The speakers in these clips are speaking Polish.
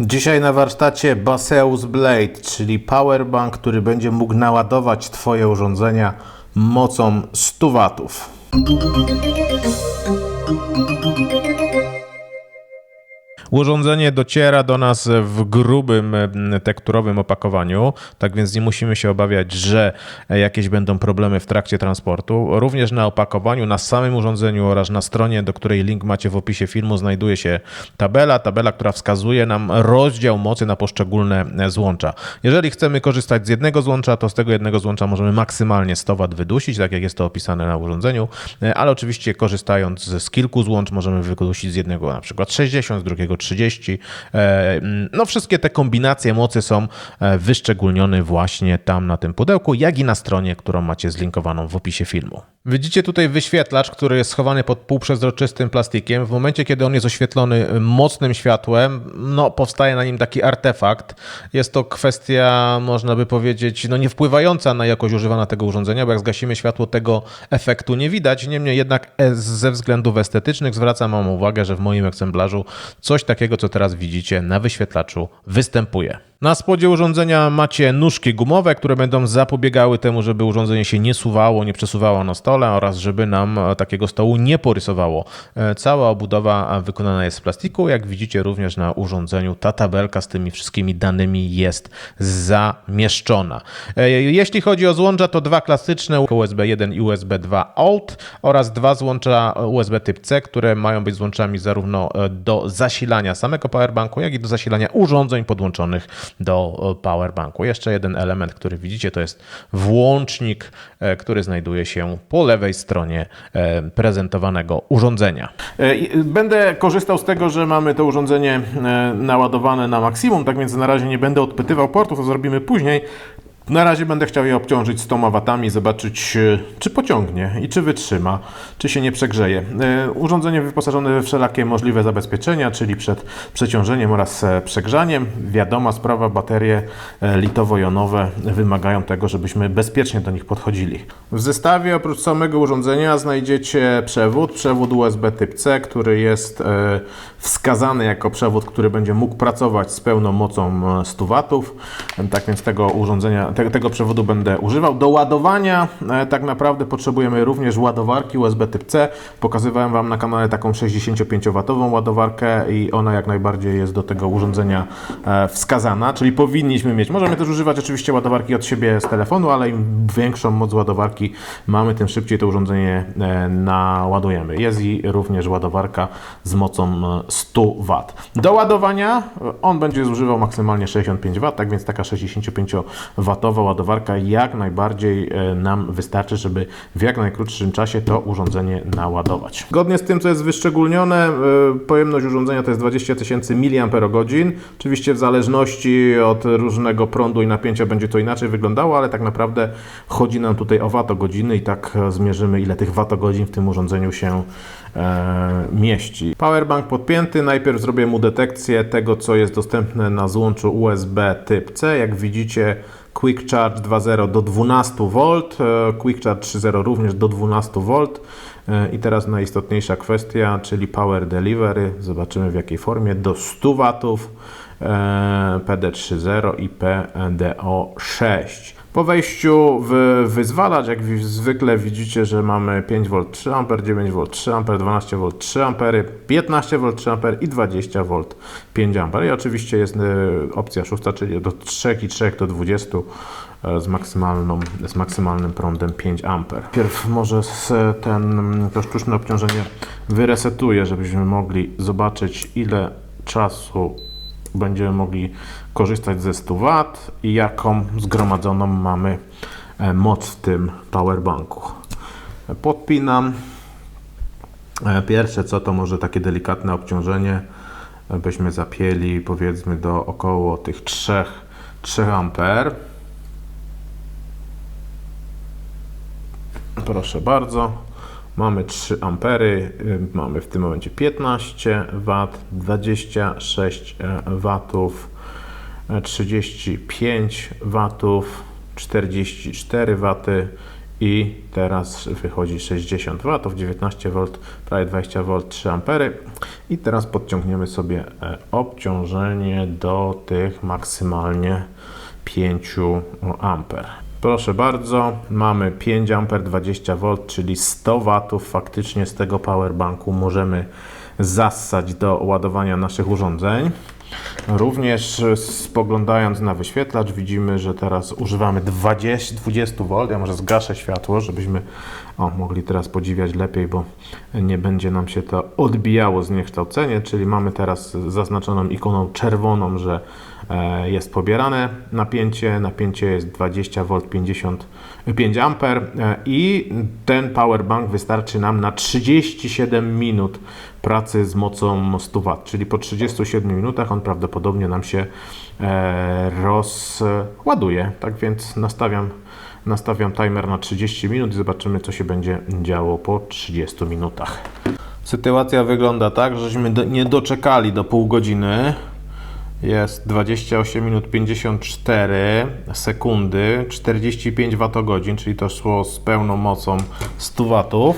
Dzisiaj na warsztacie Baseus Blade, czyli powerbank, który będzie mógł naładować Twoje urządzenia mocą 100 watów. Urządzenie dociera do nas w grubym mm, tekturowym opakowaniu, tak więc nie musimy się obawiać, że jakieś będą problemy w trakcie transportu. Również na opakowaniu, na samym urządzeniu oraz na stronie, do której link macie w opisie filmu, znajduje się tabela, tabela, która wskazuje nam rozdział mocy na poszczególne złącza. Jeżeli chcemy korzystać z jednego złącza, to z tego jednego złącza możemy maksymalnie 100 W wydusić, tak jak jest to opisane na urządzeniu, ale oczywiście korzystając z kilku złącz możemy wydusić z jednego na przykład 60, z drugiego 30. E, No wszystkie te kombinacje mocy są e, wyszczególnione właśnie tam na tym pudełku, jak i na stronie, którą macie zlinkowaną w opisie filmu. Widzicie tutaj wyświetlacz, który jest schowany pod półprzezroczystym plastikiem. W momencie, kiedy on jest oświetlony mocnym światłem, no powstaje na nim taki artefakt. Jest to kwestia, można by powiedzieć, no nie wpływająca na jakość używania tego urządzenia, bo jak zgasimy światło, tego efektu nie widać. Niemniej jednak e, ze względów estetycznych zwracam wam uwagę, że w moim egzemplarzu coś takiego, co teraz widzicie na wyświetlaczu występuje. Na spodzie urządzenia macie nóżki gumowe, które będą zapobiegały temu, żeby urządzenie się nie suwało, nie przesuwało na stole oraz żeby nam e, takiego stołu nie porysowało. E, Cała obudowa wykonana jest z plastiku. Jak widzicie również na urządzeniu ta tabelka z tymi wszystkimi danymi jest zamieszczona. E, Jeśli chodzi o złącza, to dwa klasyczne USB 1 i USB 2 Old oraz dwa złącza USB typ C, które mają być złączami zarówno e, do zasilania samego powerbanku, jak i do zasilania urządzeń podłączonych do e, powerbanku. Jeszcze jeden element, który widzicie, to jest włącznik, e, który znajduje się po lewej stronie e, prezentowanego urządzenia. Będę korzystał z tego, że mamy to urządzenie naładowane na maksimum, tak więc na razie nie będę odpytywał portów, to zrobimy później. Na razie będę chciał je obciążyć 100 watami, zobaczyć e, czy pociągnie i czy wytrzyma, czy się nie przegrzeje. E, Urządzenie wyposażone we wszelakie możliwe zabezpieczenia, czyli przed przeciążeniem oraz e, przegrzaniem. Wiadoma sprawa, baterie litowo-jonowe wymagają tego, żebyśmy bezpiecznie do nich podchodzili. W zestawie oprócz samego urządzenia znajdziecie przewód, przewód USB typ C, który jest wskazany jako przewód, który będzie mógł pracować z pełną mocą e, 100 watów. Tak więc tego urządzenia, te, tego przewodu będę używał. Do ładowania e, tak naprawdę potrzebujemy również ładowarki USB typ C. Pokazywałem Wam na kanale taką 65W ładowarkę i ona jak najbardziej jest do tego urządzenia e, wskazana, czyli powinniśmy mieć. Możemy też używać oczywiście ładowarki od siebie z telefonu, ale im większą moc ładowarki mamy, tym szybciej to urządzenie e, naładujemy. Jest i również ładowarka z mocą e, 100 W. Do ładowania on będzie zużywał maksymalnie 65 W, tak więc taka 65W ładowarka jak najbardziej e, nam wystarczy, żeby w jak najkrótszym czasie to urządzenie naładować. Zgodnie z tym, co jest wyszczególnione, e, pojemność urządzenia to jest 20 tysięcy mAh. Oczywiście w zależności od różnego prądu i napięcia będzie to inaczej wyglądało, ale tak naprawdę chodzi nam tutaj o watogodziny i tak zmierzymy, ile tych watogodzin w tym urządzeniu się e, mieści. Powerbank podpięty, najpierw zrobię mu detekcję tego, co jest dostępne na złączu USB typ C. Jak widzicie, Quick Charge 2.0 do 12 V, e, Quick Charge 3.0 również do 12 V. E, I teraz najistotniejsza kwestia, czyli Power Delivery. Zobaczymy w jakiej formie. Do 100 W, e, PD3.0 i PDO6. Po wejściu w wyzwalacz, jak zwykle widzicie, że mamy 5V 3 A, 9V 3 A, 12V 3 A, 15V 3 A i 20V 5 A. I oczywiście jest e, opcja szósta, czyli do 3,3 do 20 e, z, maksymalną, z maksymalnym prądem 5 A. Pierw może ten, to sztuczne obciążenie wyresetuję, żebyśmy mogli zobaczyć ile czasu będziemy mogli korzystać ze 100 W i jaką zgromadzoną mamy e, moc w tym powerbanku. Podpinam. E, Pierwsze co to może takie delikatne obciążenie, e, byśmy zapięli powiedzmy do około tych 3, 3 amper. Proszę bardzo. Mamy 3 ampery, y, mamy w tym momencie 15 W, 26 W, 35 W, 44 W i teraz wychodzi 60 W, 19 V, prawie 20 V, 3 A. I teraz podciągniemy sobie e, obciążenie do tych maksymalnie 5 A. Proszę bardzo, mamy 5 A 20 V, czyli 100 W faktycznie z tego powerbanku możemy zassać do ładowania naszych urządzeń. Również e, spoglądając na wyświetlacz widzimy, że teraz używamy 20, 20 V. Ja może zgaszę światło, żebyśmy o, mogli teraz podziwiać lepiej, bo nie będzie nam się to odbijało zniekształcenie, czyli mamy teraz zaznaczoną ikoną czerwoną, że e, jest pobierane napięcie. Napięcie jest 20 V 50 5 amper e, i ten powerbank wystarczy nam na 37 minut pracy z mocą 100 W, czyli po 37 minutach on prawdopodobnie nam się e, rozładuje. Tak więc nastawiam, nastawiam timer na 30 minut i zobaczymy co się będzie działo po 30 minutach. Sytuacja wygląda tak, żeśmy nie doczekali do pół godziny jest 28 minut 54 sekundy, 45 Wh, czyli to szło z pełną mocą 100 W.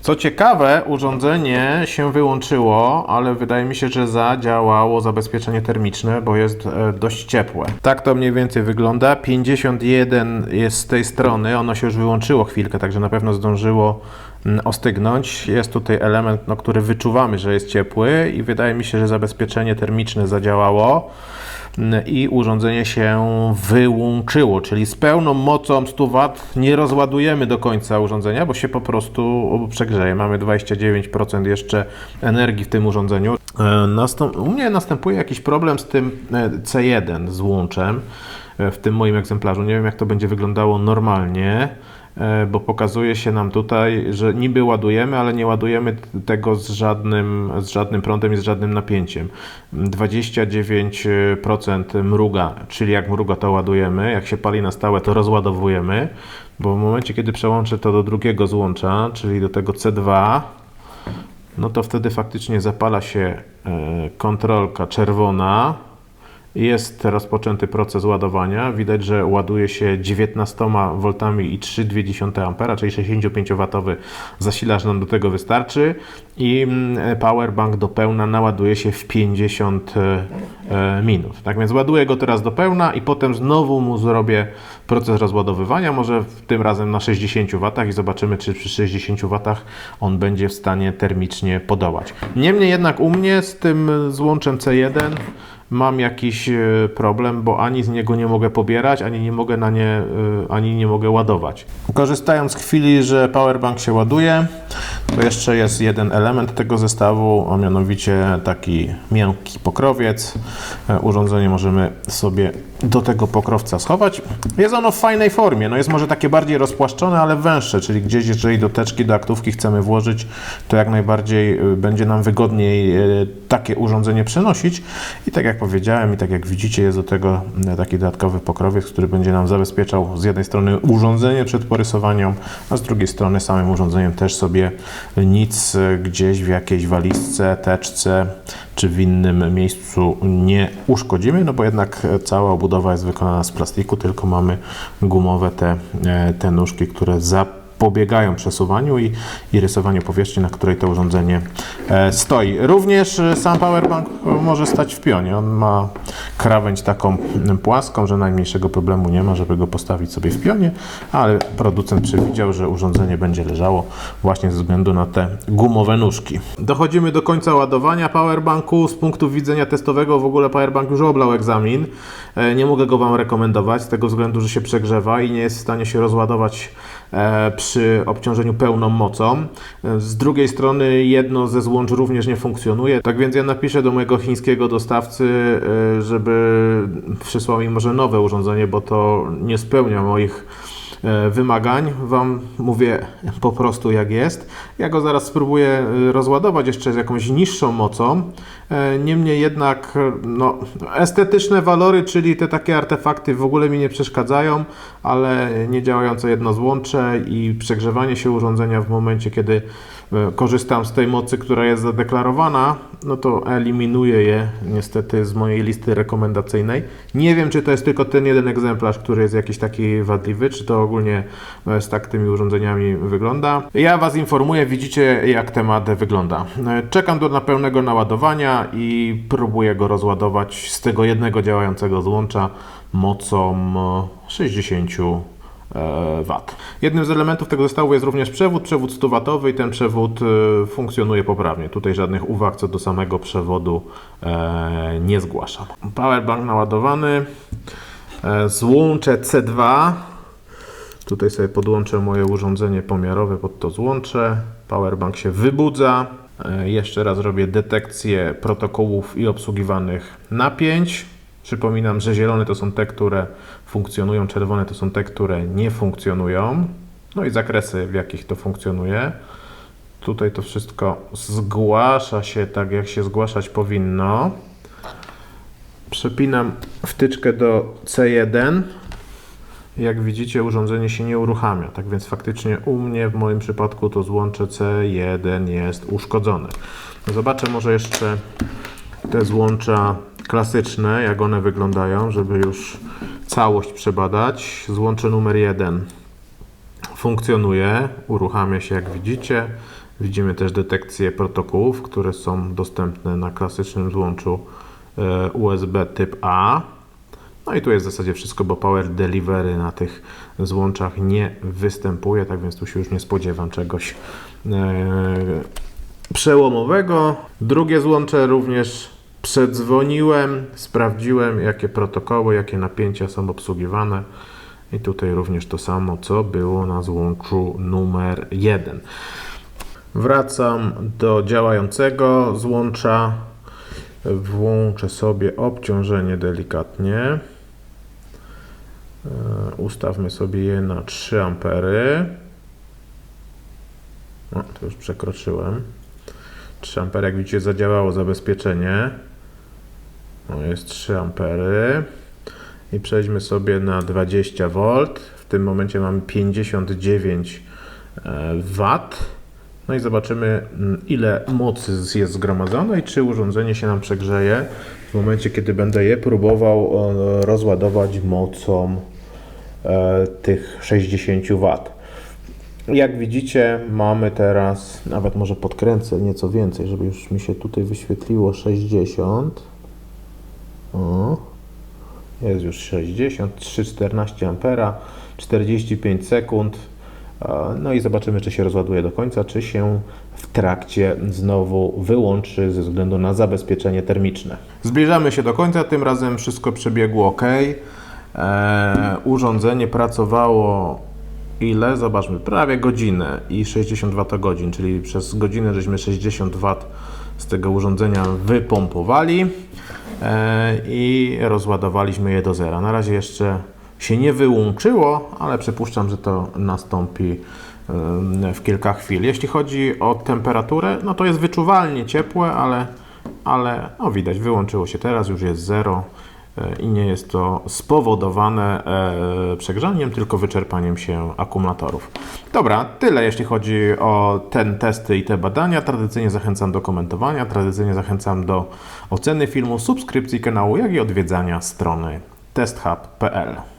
Co ciekawe, urządzenie się wyłączyło, ale wydaje mi się, że zadziałało zabezpieczenie termiczne, bo jest e, dość ciepłe. Tak to mniej więcej wygląda. 51 jest z tej strony, ono się już wyłączyło chwilkę, także na pewno zdążyło ostygnąć. Jest tutaj element, no, który wyczuwamy, że jest ciepły i wydaje mi się, że zabezpieczenie termiczne zadziałało i urządzenie się wyłączyło, czyli z pełną mocą 100 W nie rozładujemy do końca urządzenia, bo się po prostu przegrzeje. Mamy 29% jeszcze energii w tym urządzeniu. E, u mnie następuje jakiś problem z tym e, C1 z łączem e, w tym moim egzemplarzu. Nie wiem jak to będzie wyglądało normalnie. E, bo pokazuje się nam tutaj, że niby ładujemy, ale nie ładujemy tego z żadnym, z żadnym prądem i z żadnym napięciem. 29% mruga, czyli jak mruga to ładujemy, jak się pali na stałe to rozładowujemy, bo w momencie kiedy przełączę to do drugiego złącza, czyli do tego C2, no to wtedy faktycznie zapala się e, kontrolka czerwona, jest rozpoczęty proces ładowania. Widać, że ładuje się 19 V i 3,2 A, czyli 65W zasilacz nam do tego wystarczy i mm, powerbank do pełna naładuje się w 50 e, minut. Tak więc ładuję go teraz do pełna i potem znowu mu zrobię proces rozładowywania, może tym razem na 60 W i zobaczymy, czy przy 60 W on będzie w stanie termicznie podołać. Niemniej jednak u mnie z tym złączem C1 mam jakiś e, problem, bo ani z niego nie mogę pobierać, ani nie mogę na nie, e, ani nie mogę ładować. Korzystając z chwili, że powerbank się ładuje, to jeszcze jest jeden element tego zestawu, a mianowicie taki miękki pokrowiec. E, urządzenie możemy sobie do tego pokrowca schować. Jest ono w fajnej formie, no jest może takie bardziej rozpłaszczone, ale węższe, czyli gdzieś jeżeli do teczki, do aktówki chcemy włożyć, to jak najbardziej będzie nam wygodniej takie urządzenie przenosić. I tak jak powiedziałem i tak jak widzicie jest do tego taki dodatkowy pokrowiec, który będzie nam zabezpieczał z jednej strony urządzenie przed porysowaniem, a z drugiej strony samym urządzeniem też sobie nic gdzieś w jakiejś walizce, teczce czy w innym miejscu nie uszkodzimy, no bo jednak cała obudowa jest wykonana z plastiku, tylko mamy gumowe te, te nóżki, które zapewniają pobiegają przesuwaniu i, i rysowaniu powierzchni, na której to urządzenie e, stoi. Również e, sam powerbank może stać w pionie. On ma krawędź taką płaską, że najmniejszego problemu nie ma, żeby go postawić sobie w pionie, ale producent przewidział, że urządzenie będzie leżało właśnie ze względu na te gumowe nóżki. Dochodzimy do końca ładowania powerbanku. Z punktu widzenia testowego w ogóle powerbank już oblał egzamin. E, nie mogę go Wam rekomendować z tego względu, że się przegrzewa i nie jest w stanie się rozładować E, przy obciążeniu pełną mocą. Z drugiej strony jedno ze złącz również nie funkcjonuje, tak więc ja napiszę do mojego chińskiego dostawcy, e, żeby przysłał mi może nowe urządzenie, bo to nie spełnia moich wymagań. Wam mówię po prostu jak jest. Ja go zaraz spróbuję e, rozładować jeszcze z jakąś niższą mocą. E, niemniej jednak no, estetyczne walory, czyli te takie artefakty w ogóle mi nie przeszkadzają, ale niedziałające jedno złącze i przegrzewanie się urządzenia w momencie, kiedy e, korzystam z tej mocy, która jest zadeklarowana, no to eliminuję je niestety z mojej listy rekomendacyjnej. Nie wiem, czy to jest tylko ten jeden egzemplarz, który jest jakiś taki wadliwy, czy to ogólnie e, z tak tymi urządzeniami wygląda. Ja Was informuję, widzicie jak temat wygląda. E, Czekam do na pełnego naładowania i próbuję go rozładować z tego jednego działającego złącza mocą e, 60 W. Jednym z elementów tego zestawu jest również przewód, przewód 100W i ten przewód e, funkcjonuje poprawnie. Tutaj żadnych uwag co do samego przewodu e, nie zgłaszam. Powerbank naładowany, e, złącze C2. Tutaj sobie podłączę moje urządzenie pomiarowe pod to złącze. Powerbank się wybudza. E, Jeszcze raz robię detekcję protokołów i obsługiwanych napięć. Przypominam, że zielone to są te, które funkcjonują, czerwone to są te, które nie funkcjonują. No i zakresy, w jakich to funkcjonuje. Tutaj to wszystko zgłasza się tak, jak się zgłaszać powinno. Przepinam wtyczkę do C1. Jak widzicie, urządzenie się nie uruchamia. Tak więc faktycznie u mnie, w moim przypadku, to złącze C1 jest uszkodzone. Zobaczę może jeszcze te złącza klasyczne, jak one wyglądają, żeby już całość przebadać. Złącze numer 1 funkcjonuje, uruchamia się jak widzicie. Widzimy też detekcję protokołów, które są dostępne na klasycznym złączu e, USB typ A. No i tu jest w zasadzie wszystko, bo Power Delivery na tych złączach nie występuje, tak więc tu się już nie spodziewam czegoś e, przełomowego. Drugie złącze również przedzwoniłem, sprawdziłem jakie protokoły, jakie napięcia są obsługiwane. I tutaj również to samo, co było na złączu numer 1. Wracam do działającego złącza. Włączę sobie obciążenie delikatnie. E, Ustawmy sobie je na 3 ampery. O, to już przekroczyłem. 3 ampery, jak widzicie, zadziałało zabezpieczenie. No, jest 3 ampery. I przejdźmy sobie na 20 V. W tym momencie mamy 59 W. No i zobaczymy, mm, ile mocy jest zgromadzone i czy urządzenie się nam przegrzeje w momencie, kiedy będę je próbował e, rozładować mocą e, tych 60 W. Jak widzicie, mamy teraz, nawet może podkręcę nieco więcej, żeby już mi się tutaj wyświetliło 60. O, jest już 60, 3,14 ampera, 45 sekund. E, No i zobaczymy, czy się rozładuje do końca, czy się w trakcie znowu wyłączy ze względu na zabezpieczenie termiczne. Zbliżamy się do końca, tym razem wszystko przebiegło ok. E, urządzenie pracowało ile? Zobaczmy, prawie godzinę i 60 Wh, czyli przez godzinę żeśmy 60 W z tego urządzenia wypompowali i rozładowaliśmy je do zera. Na razie jeszcze się nie wyłączyło, ale przypuszczam, że to nastąpi e, w kilka chwil. Jeśli chodzi o temperaturę, no to jest wyczuwalnie ciepłe, ale, ale no widać, wyłączyło się teraz, już jest zero e, i nie jest to spowodowane e, przegrzaniem, tylko wyczerpaniem się akumulatorów. Dobra, tyle jeśli chodzi o ten testy i te badania. Tradycyjnie zachęcam do komentowania, tradycyjnie zachęcam do oceny filmu, subskrypcji kanału, jak i odwiedzania strony testhub.pl.